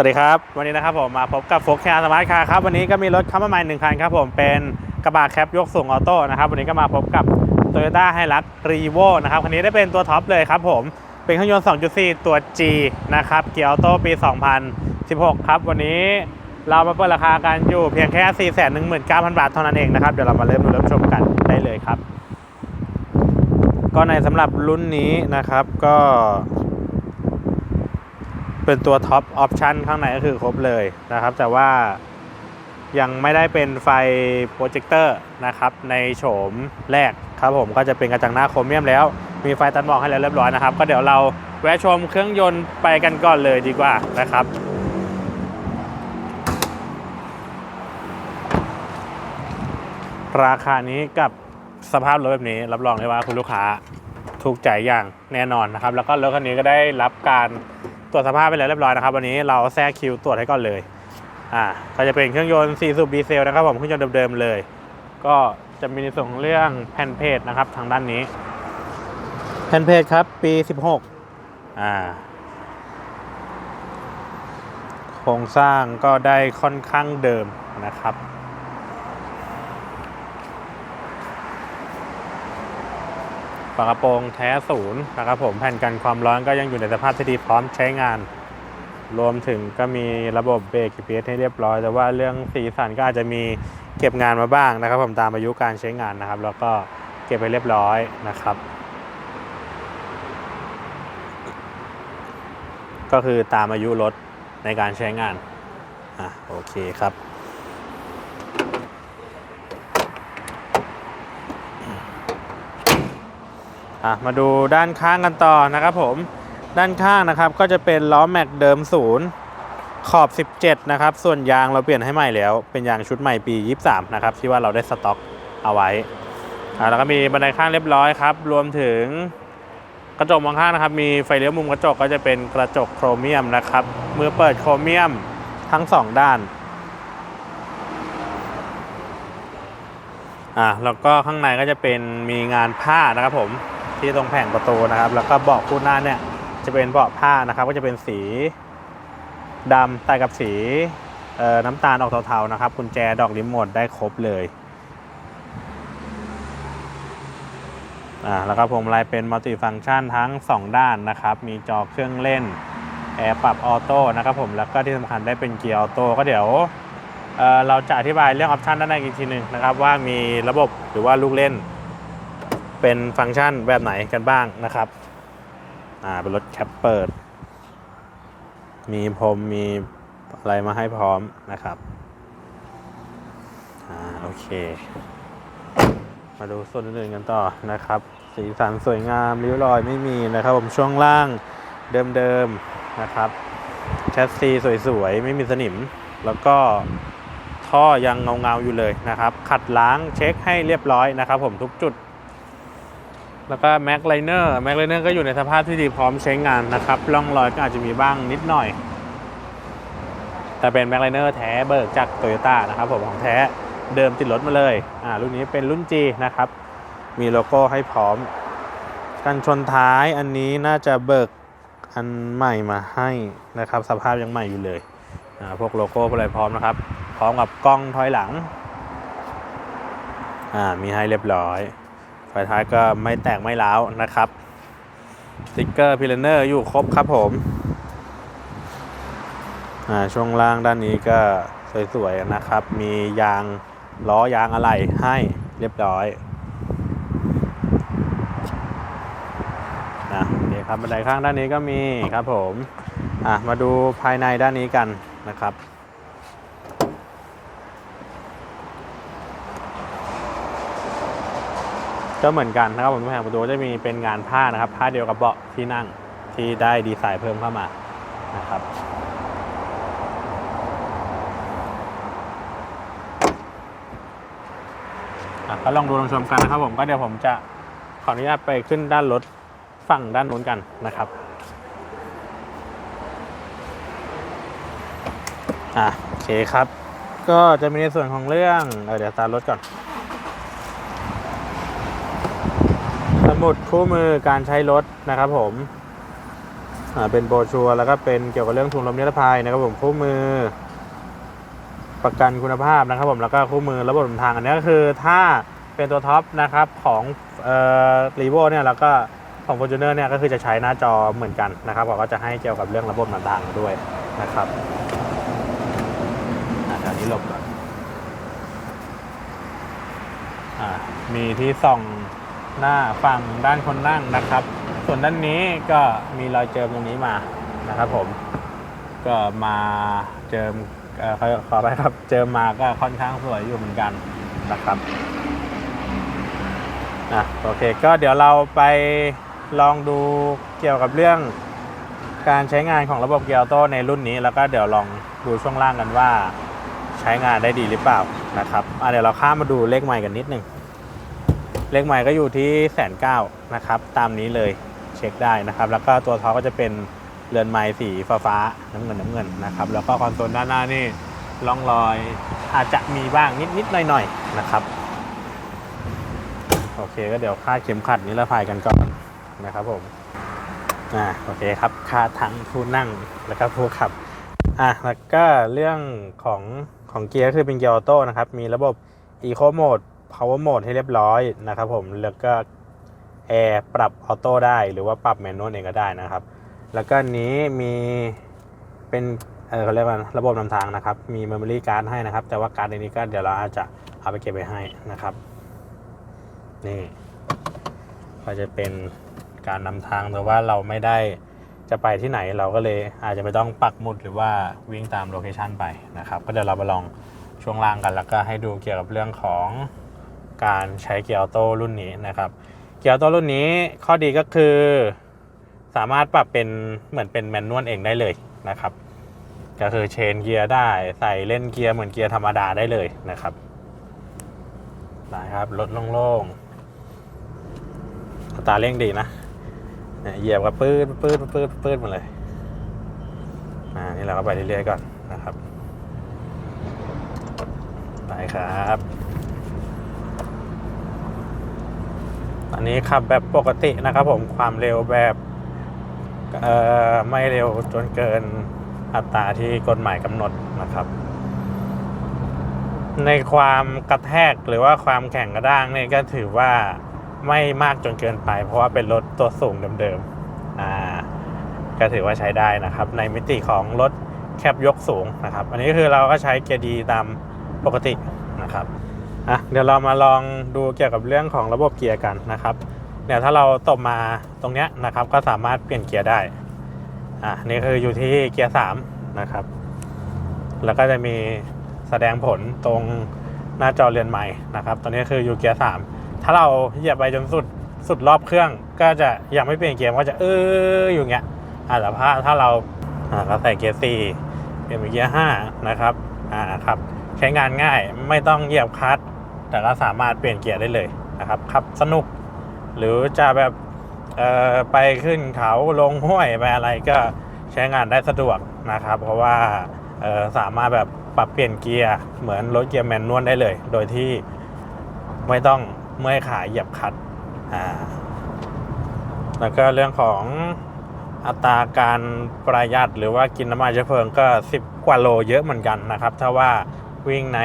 สวัสดีครับ วันนี้นะครับผมมาพบกับโฟกแคร์สมาร์ทคาร์ครับ วันนี้ก็มีรถเข้ามาใหม่หนึ่งคันครับผมเป็นกระบะแคปยกสูงออโต้นะครับวันนี้ก็มาพบกับ Toyota h i l u x r e v o นะครับคันนี้ได้เป็นตัวท็อปเลยครับผมเป็นเครื่องยนต์ 2.4 ตัว G นะครับเกียร์ออโต้ปี 2016 ครับวันนี้เรามาเปิดราคากันอยู่เพียงแค่ 419,000 บาทเท่านั้นเองนะครับเดี๋ยวเรามาเริ่มดูเริ่มชมกันได้เลยครับ ก็ในสำหรับรุ่นนี้นะครับก็ เป็นตัวท็อปออปชันข้างในก็คือครบเลยนะครับ แต่ว่ายังไม่ได้เป็นไฟโปรเจคเตอร์นะครับ ในโฉมแรกครับผมก็จะเป็นกระจังหน้าโครเมียมแล้ว มีไฟตัดหมอกให้แล้วเรียบร้อยนะครับ ก็เดี๋ยวเราแวะชมเครื่องยนต์ไปกันก่อนเลยดีกว่านะครับราคานี้กับสภาพรถแบบนี้รับรองได้ว่าคุณลูกค้าถูกใจอย่างแน่นอนนะครับ แล้วก็รถคันนี้ก็ได้รับการ ตรวจสภาพไปแล้วเรียบร้อยนะครับ วันนี้เราแทรกคิวตรวจให้ก่อนเลย อ่า ก็จะเป็นเครื่องยนต์4สูบดีเซลนะครับผมเครื่องยนต์เดิมๆเลย ก็จะมีในส่วนของเรื่องแผ่นเพจนะครับทางด้านนี้ แผ่นเพจครับ ปี 16 อ่าโครงสร้างก็ได้ค่อนข้างเดิมนะครับ ฝากระโปรงแท้ศูนย์นะครับผมแผ่นกันความร้อนก็ยังอยู่ในสภาพที่ดีพร้อมใช้งาน รวมถึงก็มีระบบเบรก GPS ให้เรียบร้อย แต่ว่าเรื่องสีสันก็อาจจะมีเก็บงานมาบ้างนะครับ ผมตามอายุการใช้งานนะครับ แล้วก็เก็บไปเรียบร้อยนะครับ ก็คือตามอายุรถในการใช้งานอะโอเคครับ อะมาดูด้านข้างกันต่อนะครับผมด้านข้างนะครับก็จะเป็นล้อแม็กเดิมศูนย์ขอบ 17 นะครับ ส่วนยางเราเปลี่ยนให้ใหม่แล้ว เป็นยางชุดใหม่ปี 23 นะครับ ที่ว่าเราได้สต็อกเอาไว้แล้วก็มีบันไดข้างเรียบร้อยครับ รวมถึงกระจกมองข้างนะครับ มีไฟเลี้ยวมุมกระจกก็จะเป็นกระจกโครเมียมนะครับ มือเปิดโครเมียมทั้งสองด้าน อะแล้วก็ข้างในก็จะเป็นมีงานผ้านะครับผม ที่ตรงแผงประตูนะครับ แล้วก็เบาะคู่หน้าเนี่ยจะเป็นเบาะผ้านะครับ ก็จะเป็นสีดำแต่กับสีน้ำตาลออกเทาๆนะครับกุญแจดอกริโมทได้ครบเลยอ่าแล้วก็พวงมาลัยเป็นมัลติฟังก์ชันทั้ง 2 ด้านนะครับ มีจอเครื่องเล่นแอร์ปรับออโต้นะครับผมแล้วก็ที่สำคัญได้เป็นเกียร์ออโต้ก็เดี๋ยวเเราจะอธิบายเรื่องออปชันด้านในอีกทีหนึ่งนะครับ ว่ามีระบบหรือว่าลูกเล่น เป็นฟังก์ชันแบบไหนกันบ้างนะครับอ่าเป็นรถแคปเปิด มีพรมมีอะไรมาให้พร้อมนะครับอ่าโอเค มาดูส่วนอื่นๆกันต่อนะครับ สีสันสวยงามริ้วรอยไม่มีนะครับ ผมช่วงล่างเดิมๆนะครับแชสซีสวยๆ ไม่มีสนิม แล้วก็ท่อยังเงาๆอยู่เลยนะครับ ขัดล้างเช็คให้เรียบร้อยนะครับ ผมทุกจุด แล้วก็แม็กไลเนอร์แม็กไลเนอร์ก็อยู่ในสภาพที่ดีพร้อมใช้งานนะครับร่องรอยก็อาจจะมีบ้างนิดหน่อย แต่เป็นแม็กไลเนอร์แท้เบิกจากโตโยต้านะครับผมของแท้เดิมติดรถมาเลยอ่ารุ่นนี้เป็นรุ่น G นะครับ มีโลโก้ให้พร้อม กันชนท้ายอันนี้น่าจะเบิกอันใหม่มาให้นะครับ สภาพยังใหม่อยู่เลยอ่าพวกโลโก้อะไรพร้อมนะครับ พร้อมกับกล้องถอยหลังอ่ามีให้เรียบร้อย ไฟท้ายก็ไม่แตกไม่ร้าวนะครับสติ๊กเกอร์พิลเนอร์อยู่ครบครับผมอ่าช่วงล่างด้านนี้ก็สวยๆนะครับ มียางล้อยางอะไหล่ให้เรียบร้อยนะโอเคครับบันไดข้างด้านนี้ก็มีครับผม อะ มาดูภายในด้านนี้กันนะครับ ก็เหมือนกันนะครับผมแผงประตูจะมีเป็นงานผ้านะครับผ้าเดียวกับเบาะที่นั่งที่ได้ดีไซน์เพิ่มเข้ามานะครับก็ลองดูลองชมกันนะครับผมก็เดี๋ยวผมจะขออนุญาตไปขึ้นด้านรถฝั่งด้านนู้นกันนะครับอะโอเคครับ ก็จะมีในส่วนของเรื่องเอเดี๋ยวตามรถก่อน สมุดคู่มือการใช้รถนะครับผมเป็นโบชัวร์แล้วก็เป็นเกี่ยวกับเรื่องทุนลมนิรภัยนะครับผมคู่มือ ประกันคุณภาพนะครับผมแล้วก็คู่มือระบบนำทางอันนี้ก็คือถ้าเป็นตัวท็อปนะครับของรีโวเนี่ยแล้วก็ของ f o r t u n e r เนี่ยก็คือจะใช้หน้าจอเหมือนกันนะครับก็จะให้เกี่ยวกับเรื่องระบบนำทางด้วยนะครับอะแถวนี้หลบก่อนอมีที่ส่อง หน้าฝั่งด้านคนนั่งนะครับ ส่วนด้านนี้ก็มีรอยเจิมตรงนี้มานะครับผมก็มาเจิมเอ่อขอขอไปครับเจิมมาก็ค่อนข้างสวยอยู่เหมือนกันนะครับอะโอเคก็เดี๋ยวเราไปลองดูเกี่ยวกับเรื่องการใช้งานของระบบเกียร์โต้ในรุ่นนี้ แล้วก็เดี๋ยวลองดูช่วงล่างกันว่าใช้งานได้ดีหรือเปล่านะครับอะเดี๋ยวเราข้ามมาดูเลขใหม่กันนิดนึง เลขใหม่ก็อยู่ที่แสนเก้านะครับ ตามนี้เลยเช็คได้นะครับ แล้วก็ตัวท็อปก็จะเป็นเรือนไม้สีฟ้าฟ้าๆน้ำเงินน้ำเงินนะครับ แล้วก็คอนโซลด้านหน้านี่ร่องรอยอาจจะมีบ้างนิดนิดหน่อยหน่อยๆนะครับ โอเคก็เดี๋ยวคาดเข็มขัดนิรภัยกันก่อนนะครับผมอ่าโอเคครับคาดทั้งผู้นั่งแล้วก็ผู้ขับอะแล้วก็เรื่องของของเกียร์คือเป็นเกียร์ออโต้นะครับ มีระบบ Eco Mode Power Mode ให้เรียบร้อยนะครับผมแล้วก็แอร์ปรับออโต้ได้หรือว่าปรับแมนนวลเองก็ได้นะครับ แล้วก็นี้มีเป็นเออเขาเรียกว่าระบบนำทางนะครับ มี Memory Card ให้นะครับ แต่ว่าการ์ดในนี้ก็เดี๋ยวเราอาจจะเอาไปเก็บไว้ให้นะครับ นี่ก็จะเป็นการนำทางแต่ว่าเราไม่ได้จะไปที่ไหนเราก็เลยอาจจะไม่ต้องปักหมุดหรือว่าวิ่งตามโลเคชันไปนะครับ ก็เดี๋ยวเราไปลองช่วงล่างกันแล้วก็ให้ดูเกี่ยวกับเรื่องของ การใช้เกียร์ออโต้รุ่นนี้นะครับเกียร์ออโต้รุ่นนี้ข้อดีก็คือ สามารถปรับเป็นเหมือนเป็นแมนนวลเองได้เลยนะครับ ก็คือเชนเกียร์ได้ใส่เล่นเกียร์เหมือนเกียร์ธรรมดาได้เลยนะครับได้ครับรถโล่งๆตาเร่งดีนะเนี่ยเหยียบกับปื้ดปื้ดปื้ดปื้ดมาเลยอ่านี่เราก็ไปเรื่อยๆก่อนนะครับไปครับ อันนี้ขับแบบปกตินะครับผมความเร็วแบบไม่เร็วจนเกินอัตราที่กฎหมายกำหนดนะครับ ในความกระแทกหรือว่าความแข็งกระด้างเนี่ยก็ถือว่าไม่มากจนเกินไป เพราะว่าเป็นรถตัวสูงเดิมๆอ่าก็ถือว่าใช้ได้นะครับ ในมิติของรถแคบยกสูงนะครับ อันนี้คือเราก็ใช้เกียร์ดีตามปกตินะครับ อะเดี๋ยวเรามาลองดูเกี่ยวกับเรื่องของระบบเกียร์กันนะครับเนี่ยถ้าเราตบมาตรงเนี้ยนะครับ ก็สามารถเปลี่ยนเกียร์ได้อะนี่คืออยู่ที่เกียร์3นะครับ แล้วก็จะมีแสดงผลตรงหน้าจอเรือนใหม่นะครับ ตอนนี้คืออยู่เกียร์3ถ้าเราเหยียบไปจนสุดสุดรอบเครื่อง ก็จะยังไม่เปลี่ยนเกียร์ก็จะเอออยู่เงี้ยอะแต่ถ้าถ้าเราอ่าเราใส่เกียร์4เปลี่ยนเป็นเกียร์5นะครับอ่าครับใช้งานง่ายไม่ต้องเหยียบคลัตช์ แต่ก็สามารถเปลี่ยนเกียร์ได้เลยนะครับขับสนุก หรือจะแบบไปขึ้นเขาลงห้วยไปอะไรก็ใช้งานได้สะดวกนะครับ เพราะว่าสามารถแบบปรับเปลี่ยนเกียร์เหมือนรถเกียร์แมนนวลได้เลย โดยที่ไม่ต้องเมื่อยขาเหยียบคัตช์อ่าแล้วก็เรื่องของอัตราการประหยัดหรือว่ากินน้ำมันเชื้อเพลิงก็ 10 กว่าโลเยอะเหมือนกันนะครับ ถ้าว่าวิ่งใน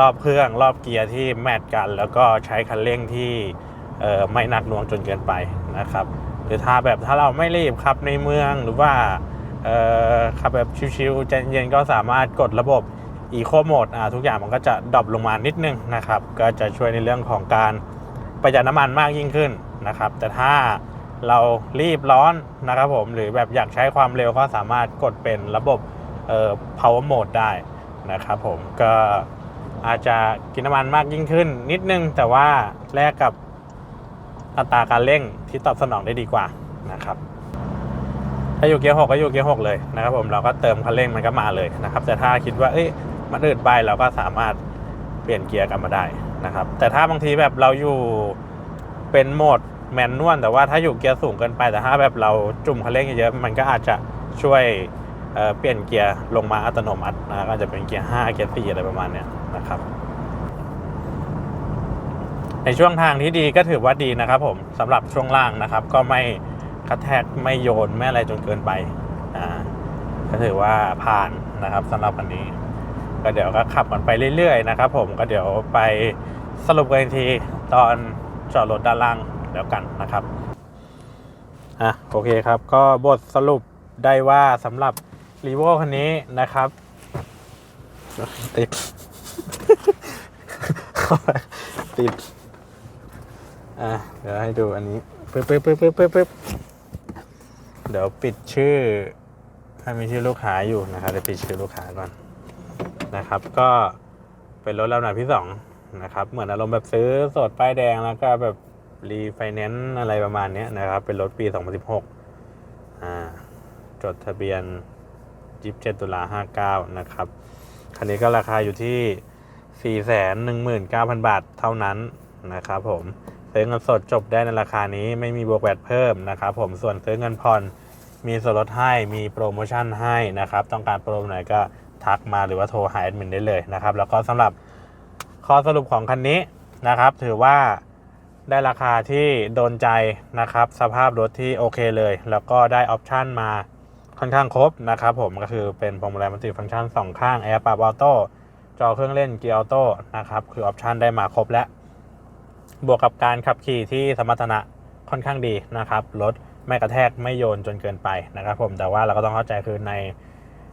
รอบเครื่องรอบเกียร์ที่แมทกัน แล้วก็ใช้คันเร่งที่ไม่หนักหน่วงจนเกินไปนะครับ หรือถ้าแบบถ้าเราไม่รีบขับในเมืองหรือว่าขับแบบชิวๆใจเย็นก็สามารถกดระบบ Eco Mode อ่าทุกอย่างมันก็จะดรอปลงมานิดนึงนะครับ ก็จะช่วยในเรื่องของการประหยัดน้ำมันมากยิ่งขึ้นนะครับ แต่ถ้าเรารีบร้อนนะครับผมหรือแบบอยากใช้ความเร็วก็สามารถกดเป็นระบบ power mode ได้นะครับผมก็ อาจจะกินน้ำมันมากยิ่งขึ้น นิดนึงแต่ว่าแลกกับอัตราการเร่งที่ตอบสนองได้ดีกว่านะครับถ้าอยู่เกียร์หกก็อยู่เกียร์หกเลยนะครับผมเราก็เติมคันเร่งมันก็มาเลยนะครับ แต่ถ้าคิดว่าเอ้ยมันอืดไปเราก็สามารถเปลี่ยนเกียร์กลันมาได้นะครับ แต่ถ้าบางทีแบบเราอยู่เป็นโหมดแมนนวลแต่ว่าถ้าอยู่เกียร์สูงเกินไปแต่ถ้าแบบเราจุ่มคันเร่งเยอะๆมันก็อาจจะช่วย เเปลี่ยนเกียร์ลงมาอัตโนมัตินะก็จะเป็นเกียร์ 5 เกียร์ 4 อะไรประมาณเนี้ยนะครับ ในช่วงทางที่ดีก็ถือว่าดีนะครับผมสำหรับช่วงล่างนะครับ ก็ไม่กระแทกไม่โยนไม่อะไรจนเกินไปอ่าก็ถือว่าผ่านนะครับสำหรับคันนี้ ก็เดี๋ยวก็ขับกันไปเรื่อยๆนะครับผมก็เดี๋ยวไปสรุปกันอีกทีตอนจอดรถด้านล่างแล้วกันนะครับอะโอเคครับ ก็บทสรุปได้ว่าสำหรับ รีโวคันนี้นะครับติด ติด อะ เดี๋ยวให้ดูอันนี้ปึ๊บปึ๊บปึ๊บปึ๊บปึ๊บปึ๊บเดี๋ยวปิดชื่อ ถ้ามีชื่อลูกค้าอยู่นะครับเดี๋ยวปิดชื่อลูกค้าก่อนนะครับ ก็เป็นรถลำดับที่สองนะครับ เหมือนอารมณ์แบบซื้อสดป้ายแดงแล้วก็แบบรีไฟแนนซ์อะไรประมาณนี้นะครับ เป็นรถปี 2016 อ่า จดทะเบียน 27 ตุลา 59 นะครับ คันนี้ก็ราคาอยู่ที่ 419,000 บาทเท่านั้นนะครับผม ซื้อเงินสดจบได้ในราคานี้ไม่มีบวกแวดเพิ่มนะครับผม ส่วนซื้อเงินผ่อนมีส่วนลดให้ มีโปรโมชั่นให้นะครับ ต้องการโปรไหนก็ทักมาหรือว่าโทรหาแอดมินได้เลยนะครับ แล้วก็สำหรับข้อสรุปของคันนี้นะครับ ถือว่าได้ราคาที่โดนใจนะครับ สภาพรถที่โอเคเลย แล้วก็ได้ออปชันมา ค่อนข้างครบนะครับผมก็คือเป็นพวงมาลัยมัลติฟังก์ชันสองข้างแอร์ปรับออโต้จอเครื่องเล่นเกียร์ออโต้นะครับคือออปชันได้มาครบแล้ว บวกกับการขับขี่ที่สมรรถนะค่อนข้างดีนะครับรถไม่กระแทกไม่โยนจนเกินไปนะครับผมแต่ว่าเราก็ต้องเข้าใจคือใน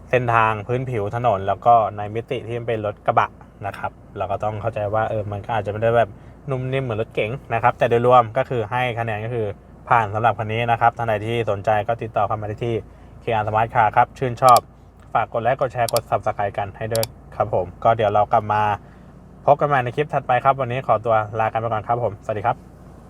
เส้นทางพื้นผิวถนน แล้วก็ในมิติที่มันเป็นรถกระบะนะครับ เราก็ต้องเข้าใจว่าเออมันก็อาจจะไม่ได้แบบนุ่มนิ่มเหมือนรถเก๋งนะครับ แต่โดยรวมก็คือให้คะแนนก็คือผ่านสำหรับคันนี้นะครับท่านใดที่สนใจก็ติดต่อเข้ามาได้ที่ k r Smart Car ครับ ชื่นชอบ ฝากกดไลค์กดแชร์กด Subscribe กันให้ด้วยครับผม ก็เดี๋ยวเรากลับมาพบกันใหม่ในคลิปถัดไปครับ วันนี้ขอตัวลากันไปก่อนครับผม สวัสดีครับ